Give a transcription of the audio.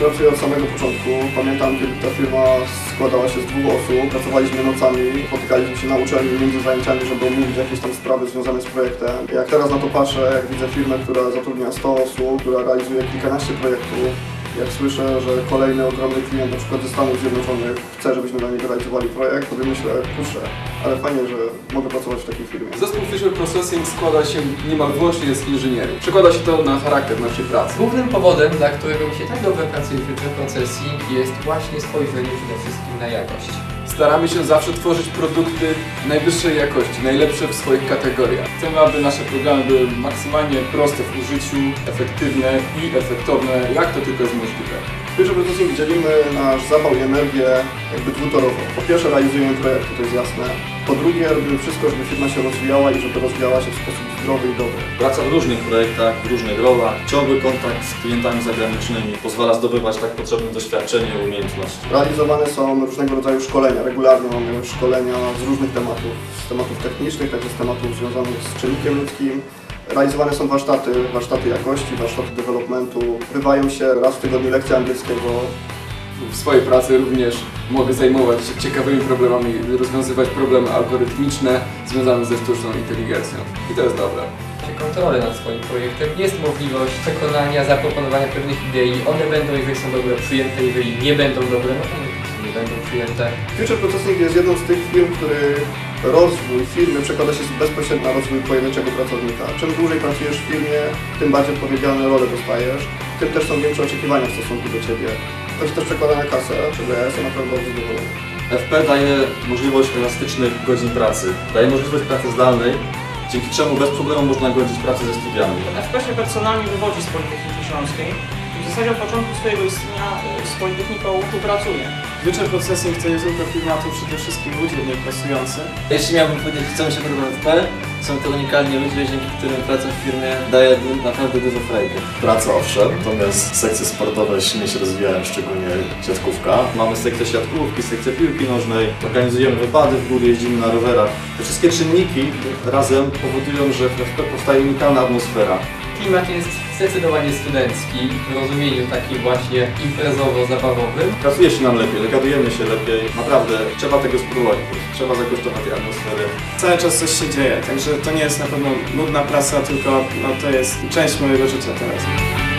pracuję od samego początku. Pamiętam, kiedy ta firma składała się z dwóch osób. Pracowaliśmy nocami, spotykaliśmy się na uczelni między zajęciami, żeby omówić jakieś tam sprawy związane z projektem. Jak teraz na to patrzę, jak widzę firmę, która zatrudnia 100 osób, która realizuje kilkanaście projektów, jak słyszę, że kolejny ogromny klient, na przykład ze Stanów Zjednoczonych, chce, żebyśmy dla niego realizowali projekt, to myślę, kurczę, ale fajnie, że mogę pracować w takiej firmie. Zespół Visual Processing składa się niemal wyłącznie z inżynierów. Przekłada się to na charakter naszej pracy. Głównym powodem, dla którego mi się tak dobrze pracuje w Future Processing jest właśnie spojrzenie przede wszystkim na jakość. Staramy się zawsze tworzyć produkty najwyższej jakości, najlepsze w swoich kategoriach. Chcemy, aby nasze programy były maksymalnie proste w użyciu, efektywne i efektowne, jak to tylko jest możliwe. W Future Processing dzielimy nasz zapał i energię jakby dwutorowo. Po pierwsze realizujemy projekty, to jest jasne. Po drugie robimy wszystko, żeby firma się rozwijała i żeby rozwijała się w sposób zdrowy i dobry. Praca w różnych projektach, w różnych rolach, ciągły kontakt z klientami zagranicznymi pozwala zdobywać tak potrzebne doświadczenie i umiejętności. Realizowane są różnego rodzaju szkolenia. Regularnie mamy szkolenia z różnych tematów. Z tematów technicznych, także z tematów związanych z czynnikiem ludzkim. Realizowane są warsztaty, warsztaty jakości, warsztaty developmentu. Bywają się raz w tygodniu lekcje angielskiego. W swojej pracy również mogę zajmować się ciekawymi problemami, rozwiązywać problemy algorytmiczne związane ze sztuczną inteligencją. I to jest dobre. Macie kontrolę nad swoim projektem, jest możliwość przekonania, zaproponowania pewnych idei. One będą, jeżeli są dobre, przyjęte, jeżeli nie będą dobre, no to nie- nie będą przyjęte. Future Processing jest jedną z tych firm, który rozwój firmy przekłada się bezpośrednio na rozwój pojedynczego pracownika. Czym dłużej pracujesz w firmie, tym bardziej odpowiedzialne role dostajesz, tym też są większe oczekiwania w stosunku do Ciebie. To się też przekłada na kasę, czego ja jestem naprawdę bardzo zadowolony. FP daje możliwość elastycznych godzin pracy, daje możliwość pracy zdalnej, dzięki czemu bez problemu można godzić pracę ze studiami. FP się personalnie wywodzi z Politechniki Śląskiej i w zasadzie od początku swojego istnienia y, z Politechniką współpracuje. Processing to jest tylko firma, to przede wszystkim ludzie w niej pracujący. Jeśli miałbym powiedzieć, co mi się podoba w FP, są to unikalni ludzie, dzięki którym praca w firmie daje naprawdę dużo frajdy. Praca owszem, natomiast sekcje sportowe silnie się rozwijają, szczególnie siatkówka. Mamy sekcję siatkówki, sekcję piłki nożnej, organizujemy wypady w góry, jeździmy na rowerach. Te wszystkie czynniki razem powodują, że powstaje unikalna atmosfera. Klimat jest zdecydowanie studencki, w rozumieniu takim właśnie imprezowo-zabawowym. Pracuje się nam lepiej, dogadujemy się lepiej. Naprawdę trzeba tego spróbować, trzeba zakosztować tej atmosfery. Cały czas coś się dzieje, także to nie jest na pewno nudna praca, tylko no, to jest część mojego życia teraz.